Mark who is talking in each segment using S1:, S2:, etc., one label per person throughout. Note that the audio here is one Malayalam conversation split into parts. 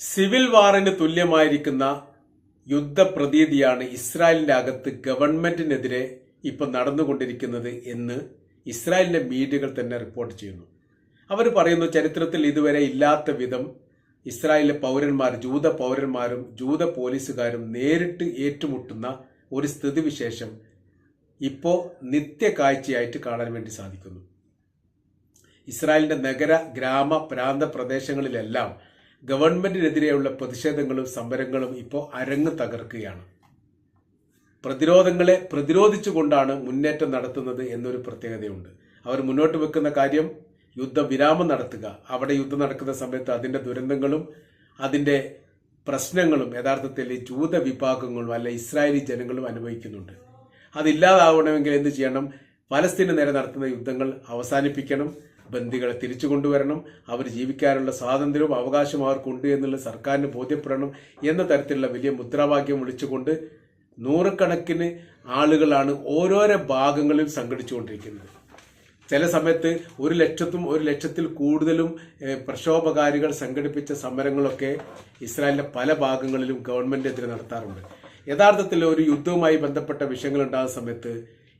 S1: സിവിൽ വാറിന് തുല്യമായിരിക്കുന്ന യുദ്ധപ്രതീതിയാണ് ഇസ്രായേലിന്റെ അകത്ത് ഗവൺമെന്റിനെതിരെ ഇപ്പൊ നടന്നുകൊണ്ടിരിക്കുന്നത് എന്ന് ഇസ്രായേലിന്റെ മീഡിയകൾ തന്നെ റിപ്പോർട്ട് ചെയ്യുന്നു. അവർ പറയുന്നു ചരിത്രത്തിൽ ഇതുവരെ ഇല്ലാത്ത വിധം ഇസ്രായേലിലെ പൗരന്മാർ ജൂത പൗരന്മാരും ജൂത പോലീസുകാരും നേരിട്ട് ഏറ്റുമുട്ടുന്ന ഒരു സ്ഥിതിവിശേഷം ഇപ്പോൾ നിത്യകാഴ്ചയായിട്ട് കാണാൻ വേണ്ടി സാധിക്കുന്നു. ഇസ്രായേലിന്റെ നഗര ഗ്രാമ പ്രാന്ത പ്രദേശങ്ങളിലെല്ലാം ഗവൺമെന്റിനെതിരെയുള്ള പ്രതിഷേധങ്ങളും സമരങ്ങളും ഇപ്പോൾ അരങ്ങ് തകർക്കുകയാണ്. പ്രതിരോധങ്ങളെ പ്രതിരോധിച്ചുകൊണ്ടാണ് മുന്നേറ്റം നടത്തുന്നത് എന്നൊരു പ്രത്യേകതയുണ്ട്. അവർ മുന്നോട്ട് വെക്കുന്ന കാര്യം യുദ്ധവിരാമം നടത്തുക. അവിടെ യുദ്ധം നടക്കുന്ന സമയത്ത് അതിന്റെ ദുരന്തങ്ങളും അതിന്റെ പ്രശ്നങ്ങളും യഥാർത്ഥത്തിൽ ജൂത വിഭാഗങ്ങളും അല്ല ഇസ്രായേലി ജനങ്ങളും അനുഭവിക്കുന്നുണ്ട്. അതില്ലാതാവണമെങ്കിൽ എന്ത് ചെയ്യണം? പലസ്തീന് നേരെ നടത്തുന്ന യുദ്ധങ്ങൾ അവസാനിപ്പിക്കണം. ബന്ദികളെ തിരിച്ചു കൊണ്ടുവരണം അവർ ജീവിക്കാനുള്ള സ്വാതന്ത്ര്യവും അവകാശവും അവർക്കുണ്ട് എന്നുള്ള സർക്കാരിന് ബോധ്യപ്പെടണം എന്ന തരത്തിലുള്ള വലിയ മുദ്രാവാക്യം വിളിച്ചുകൊണ്ട് നൂറുകണക്കിന് ആളുകളാണ് ഓരോരോ ഭാഗങ്ങളിൽ സംഘടിച്ചുകൊണ്ടിരിക്കുന്നത്. ചില സമയത്ത് ഒരു ലക്ഷത്തും ഒരു ലക്ഷത്തിൽ കൂടുതലും പ്രക്ഷോഭകാരികൾ സംഘടിപ്പിച്ച സമരങ്ങളൊക്കെ ഇസ്രായേലിന്റെ പല ഭാഗങ്ങളിലും ഗവൺമെന്റിനെതിരെ നടത്താറുണ്ട്. യഥാർത്ഥത്തിൽ ഒരു യുദ്ധവുമായി ബന്ധപ്പെട്ട വിഷയങ്ങൾ ഉണ്ടാകുന്ന സമയത്ത്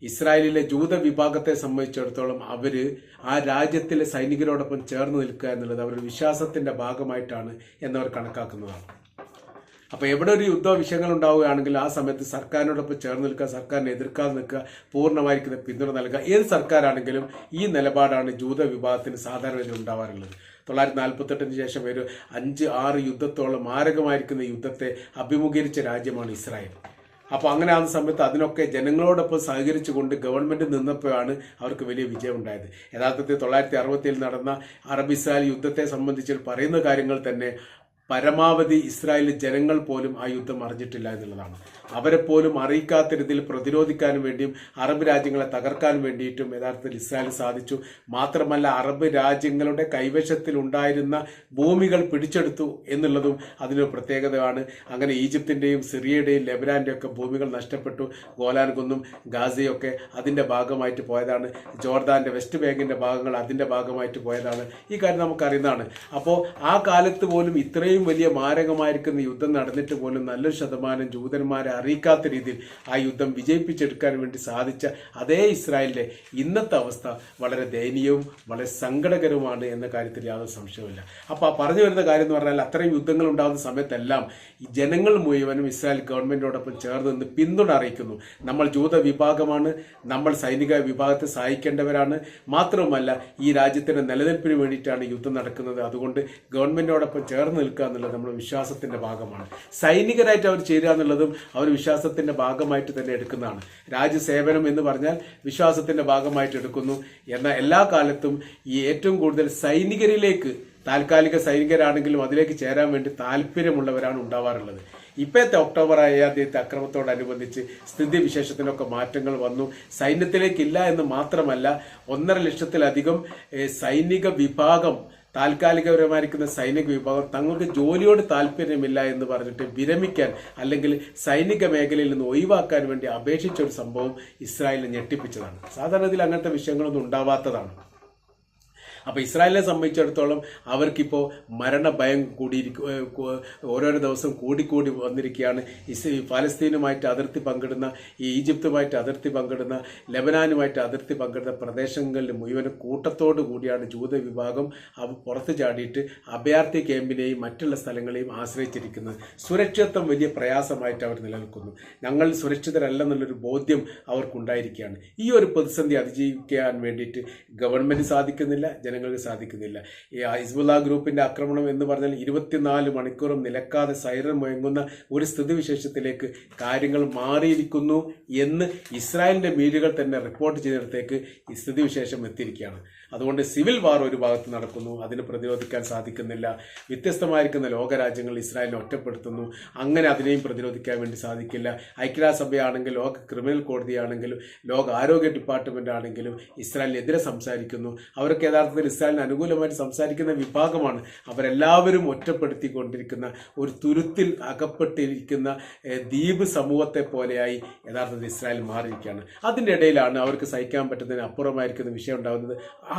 S1: ഇസ്രായേലിലെ ജൂത വിഭാഗത്തെ സംബന്ധിച്ചിടത്തോളം അവർ ആ രാജ്യത്തിലെ സൈനികരോടൊപ്പം ചേർന്ന് നിൽക്കുക എന്നുള്ളത് അവരുടെ വിശ്വാസത്തിന്റെ ഭാഗമായിട്ടാണ് എന്നവർ കണക്കാക്കുന്നതാണ്. അപ്പൊ എവിടെ ഒരു യുദ്ധ വിഷയങ്ങൾ ഉണ്ടാവുകയാണെങ്കിൽ ആ സമയത്ത് സർക്കാരിനോടൊപ്പം ചേർന്ന് നിൽക്കുക സർക്കാരിനെ എതിർക്കാതെ നിൽക്കുക പൂർണമായിരിക്കുന്ന പിന്തുണ നൽകുക. ഏത് സർക്കാരാണെങ്കിലും ഈ നിലപാടാണ് ജൂത വിഭാഗത്തിന് സാധാരണ ഉണ്ടാവാറുള്ളത്. തൊള്ളായിരത്തി നാൽപ്പത്തെട്ടിന് ശേഷം ഒരു അഞ്ച് ആറ് യുദ്ധത്തോളം മാരകമായിരിക്കുന്ന യുദ്ധത്തെ അഭിമുഖീകരിച്ച രാജ്യമാണ് ഇസ്രായേൽ. അപ്പോൾ അങ്ങനെ ആ സമയത്ത് അതിനൊക്കെ ജനങ്ങളോടൊപ്പം സഹകരിച്ചുകൊണ്ട് ഗവൺമെന്റ് നിന്നപ്പോഴാണ് അവർക്ക് വലിയ വിജയം ഉണ്ടായത് യഥാർത്ഥത്തിൽ തൊള്ളായിരത്തി അറുപത്തിയിൽ നടന്ന അറബിസാൽ യുദ്ധത്തെ സംബന്ധിച്ച് പറയുന്ന കാര്യങ്ങൾ തന്നെ പരമാവധി ഇസ്രായേലിലെ ജനങ്ങൾ പോലും ആ യുദ്ധം അറിഞ്ഞിട്ടില്ല എന്നുള്ളതാണ്. അവരെ പോലും അറിയിക്കാത്ത രീതിയിൽ പ്രതിരോധിക്കാനും വേണ്ടിയും അറബ് രാജ്യങ്ങളെ തകർക്കാൻ വേണ്ടിയിട്ടും യഥാർത്ഥത്തിൽ ഇസ്രായേൽ സാധിച്ചു. മാത്രമല്ല അറബ് രാജ്യങ്ങളുടെ കൈവശത്തിൽ ഉണ്ടായിരുന്ന ഭൂമികൾ പിടിച്ചെടുത്തു എന്നുള്ളതും അതിനൊരു പ്രത്യേകതയാണ്. അങ്ങനെ ഈജിപ്തിന്റെയും സിറിയയുടെയും ലെബനാന്റെയും ഒക്കെ ഭൂമികൾ നഷ്ടപ്പെട്ടു. ഗോലാൻ കുന്നും ഗാസയൊക്കെ അതിന്റെ ഭാഗമായിട്ട് പോയതാണ്. ജോർദാന്റെ വെസ്റ്റ് ബാങ്കിന്റെ ഭാഗങ്ങൾ അതിന്റെ ഭാഗമായിട്ട് പോയതാണ്. ഈ കാര്യം നമുക്കറിയുന്നതാണ്. അപ്പോൾ ആ കാലത്ത് പോലും ഇത്രയും വലിയ മാരകമായിരിക്കുന്ന യുദ്ധം നടന്നിട്ട് പോലും നല്ലൊരു ശതമാനം ജൂതന്മാരെ അറിയിക്കാത്ത രീതിയിൽ ആ യുദ്ധം വിജയിപ്പിച്ചെടുക്കാൻ വേണ്ടി സാധിച്ച അതേ ഇസ്രായേലിന്റെ ഇന്നത്തെ അവസ്ഥ വളരെ ദയനീയവും വളരെ സങ്കടകരവുമാണ് എന്ന കാര്യത്തിൽ യാതൊരു സംശയവുമില്ല. അപ്പൊ ആ പറഞ്ഞു വരുന്ന കാര്യം എന്ന് പറഞ്ഞാൽ അത്രയും യുദ്ധങ്ങൾ ഉണ്ടാകുന്ന സമയത്തെല്ലാം ജനങ്ങൾ മുഴുവനും ഇസ്രായേൽ ഗവൺമെന്റിനോടൊപ്പം ചേർന്ന് നിന്ന് പിന്തുണ അറിയിക്കുന്നു. നമ്മൾ ജൂത വിഭാഗമാണ് നമ്മൾ സൈനിക വിഭാഗത്തെ സഹായിക്കേണ്ടവരാണ്. മാത്രവുമല്ല ഈ രാജ്യത്തിന്റെ നിലനിൽപ്പിന് വേണ്ടിയിട്ടാണ് യുദ്ധം നടക്കുന്നത്. അതുകൊണ്ട് ഗവൺമെന്റിനോടൊപ്പം ചേർന്ന് നിൽക്കുക എന്നുള്ളത് നമ്മുടെ വിശ്വാസത്തിന്റെ ഭാഗമാണ്. സൈനികരായിട്ട് അവർ ചേരുക എന്നുള്ളതും അവർ വിശ്വാസത്തിന്റെ ഭാഗമായിട്ട് തന്നെ എടുക്കുന്നതാണ്. രാജ്യസേവനം എന്ന് പറഞ്ഞാൽ വിശ്വാസത്തിന്റെ ഭാഗമായിട്ട് എടുക്കുന്നു. എന്നാൽ എല്ലാ കാലത്തും ഈ ഏറ്റവും കൂടുതൽ സൈനികരിലേക്ക് താൽക്കാലിക സൈനികരാണെങ്കിലും അതിലേക്ക് ചേരാൻ വേണ്ടി താല്പര്യമുള്ളവരാണ് ഉണ്ടാവാറുള്ളത്. ഇപ്പോഴത്തെ ഒക്ടോബർ ഏഴാം അക്രമത്തോടനുബന്ധിച്ച് സ്ഥിതി വിശേഷത്തിനൊക്കെ മാറ്റങ്ങൾ വന്നു. സൈന്യത്തിലേക്കില്ല എന്ന് മാത്രമല്ല ഒന്നര ലക്ഷത്തിലധികം സൈനിക വിഭാഗം താൽക്കാലികപരമായിരിക്കുന്ന സൈനിക വിഭാഗം തങ്ങൾക്ക് ജോലിയോട് താല്പര്യമില്ല എന്ന് പറഞ്ഞിട്ട് വിരമിക്കാൻ അല്ലെങ്കിൽ സൈനിക മേഖലയിൽ നിന്ന് ഒഴിവാക്കാൻ വേണ്ടി അപേക്ഷിച്ച ഒരു സംഭവം ഇസ്രായേലിനെ ഞെട്ടിപ്പിച്ചതാണ്. സാധാരണ അങ്ങനത്തെ വിഷയങ്ങളൊന്നും ഉണ്ടാവാത്തതാണ്. അപ്പൊ ഇസ്രായേലിനെ സംബന്ധിച്ചിടത്തോളം അവർക്കിപ്പോ മരണഭയം കൂടിയിരിക്കും ഓരോരോ ദിവസം കൂടിക്കൂടി വന്നിരിക്കുകയാണ്. ഇസ് ഫലസ്തീനുമായിട്ട് അതിർത്തി പങ്കിടുന്ന ഈ ഈജിപ്തുമായിട്ട് അതിർത്തി പങ്കിടുന്ന ലബനാനുമായിട്ട് അതിർത്തി പങ്കിടുന്ന പ്രദേശങ്ങളിൽ മുഴുവൻ കൂട്ടത്തോടു കൂടിയാണ് ജൂത വിഭാഗം അവ പുറത്തു ചാടിയിട്ട് അഭയാർത്ഥി ക്യാമ്പിനെയും മറ്റുള്ള സ്ഥലങ്ങളെയും ആശ്രയിച്ചിരിക്കുന്നത്. സുരക്ഷിതത്വം വലിയ പ്രയാസമായിട്ട് അവർ നിലനിൽക്കുന്നു. ഞങ്ങൾ സുരക്ഷിതരല്ലെന്നുള്ളൊരു ബോധ്യം അവർക്കുണ്ടായിരിക്കുകയാണ്. ഈ ഒരു പ്രതിസന്ധി അതിജീവിക്കാൻ വേണ്ടിയിട്ട് ഗവൺമെന്റ് സാധിക്കുന്നില്ല ജനങ്ങൾക്ക് സാധിക്കുന്നില്ല. ഈ ഹിസ്ബുല്ല ഗ്രൂപ്പിന്റെ ആക്രമണം എന്ന് പറഞ്ഞാൽ ഇരുപത്തിനാല് മണിക്കൂറും നിലക്കാതെ സൈറൻ മുഴങ്ങുന്ന ഒരു സ്ഥിതിവിശേഷത്തിലേക്ക് കാര്യങ്ങൾ മാറിയിരിക്കുന്നു എന്ന് ഇസ്രായേലിന്റെ മീഡിയകൾ തന്നെ റിപ്പോർട്ട് ചെയ്തിടത്തേക്ക് ഈ സ്ഥിതിവിശേഷം എത്തിയിരിക്കുകയാണ്. അതുകൊണ്ട് സിവിൽ വാർ ഒരു ഭാഗത്ത് നടക്കുന്നു. അതിന് പ്രതിരോധിക്കാൻ സാധിക്കുന്നില്ല. വ്യത്യസ്തമായിരിക്കുന്ന ലോകരാജ്യങ്ങൾ ഇസ്രായേലിനെ ഒറ്റപ്പെടുത്തുന്നു. അങ്ങനെ അതിനെയും പ്രതിരോധിക്കാൻ വേണ്ടി സാധിക്കില്ല. ഐക്യരാഷ്ട്രസഭയാണെങ്കിലും ലോക ക്രിമിനൽ കോടതിയാണെങ്കിലും ലോക ആരോഗ്യ ഡിപ്പാർട്ട്മെന്റ് ആണെങ്കിലും ഇസ്രായേലിനെതിരെ സംസാരിക്കുന്നു. അവർക്ക് യഥാർത്ഥത്തിൽ ഇസ്രായേലിന് അനുകൂലമായിട്ട് സംസാരിക്കുന്ന വിഭാഗമാണ്. അവരെല്ലാവരും ഒറ്റപ്പെടുത്തിക്കൊണ്ടിരിക്കുന്ന ഒരു തുരുത്തിൽ അകപ്പെട്ടിരിക്കുന്ന ദ്വീപ് സമൂഹത്തെ പോലെയായി യഥാർത്ഥത്തിൽ ഇസ്രായേൽ മാറിയിരിക്കുകയാണ്. അതിന്റെ ഇടയിലാണ് അവർക്ക് സഹിക്കാൻ പറ്റുന്നതിന് അപ്പുറമായിരിക്കുന്ന വിഷയം ഉണ്ടാകുന്നത്.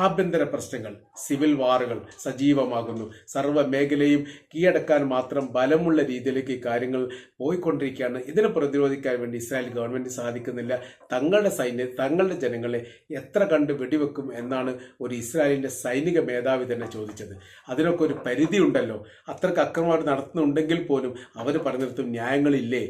S1: ആഭ്യന്തര പ്രശ്നങ്ങൾ സിവിൽ വാറുകൾ സജീവമാകുന്നു. സർവ മേഖലയും കീഴടക്കാൻ മാത്രം ബലമുള്ള രീതിയിലേക്ക് ഈ കാര്യങ്ങൾ പോയിക്കൊണ്ടിരിക്കുകയാണ്. ഇതിനെ പ്രതിരോധിക്കാൻ വേണ്ടി ഇസ്രായേൽ ഗവൺമെന്റ് സാധിക്കുന്നില്ല. തങ്ങളുടെ സൈന്യം തങ്ങളുടെ ജനങ്ങളെ എത്ര കണ്ട് വെടിവെക്കും എന്നാണ് ഒരു ഇസ്രായേലിന്റെ സൈനിക മേധാവി തന്നെ ചോദിച്ചത്. അതിനൊക്കെ ഒരു പരിധി ഉണ്ടല്ലോ അത്രയ്ക്ക് അക്രമമായിട്ട് നടത്തുന്നുണ്ടെങ്കിൽ പോലും അവർ പറഞ്ഞിടത്തും ന്യായങ്ങളില്ലേ?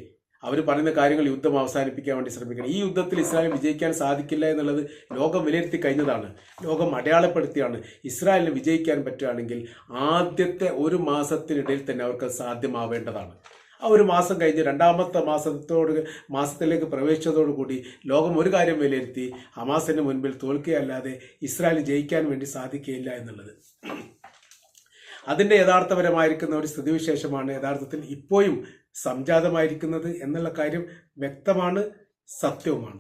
S1: അവർ പറയുന്ന കാര്യങ്ങൾ യുദ്ധം അവസാനിപ്പിക്കാൻ വേണ്ടി ശ്രമിക്കണം. ഈ യുദ്ധത്തിൽ ഇസ്രായേൽ വിജയിക്കാൻ സാധിക്കില്ല എന്നുള്ളത് ലോകം വിലയിരുത്തി കഴിഞ്ഞതാണ്. ലോകം അടയാളപ്പെടുത്തിയാണ്. ഇസ്രായേലിന് വിജയിക്കാൻ പറ്റുകയാണെങ്കിൽ ആദ്യത്തെ ഒരു മാസത്തിനിടയിൽ തന്നെ അവർക്ക് സാധ്യമാവേണ്ടതാണ്. ആ ഒരു മാസം കഴിഞ്ഞ് രണ്ടാമത്തെ മാസത്തോട് മാസത്തിലേക്ക് പ്രവേശിച്ചതോടുകൂടി ലോകം ഒരു കാര്യം വിലയിരുത്തി ഹമാസിന് മുൻപിൽ തോൽക്കുകയല്ലാതെ ഇസ്രായേൽ ജയിക്കാൻ വേണ്ടി സാധിക്കുകയില്ല എന്നുള്ളത്. അതിന്റെ യഥാർത്ഥപരമായിരിക്കുന്ന ഒരു സ്ഥിതിവിശേഷമാണ് യഥാർത്ഥത്തിൽ ഇപ്പോഴും സംജാതമായിരിക്കുന്നത് എന്നുള്ള കാര്യം വ്യക്തമാണ് സത്യവുമാണ്.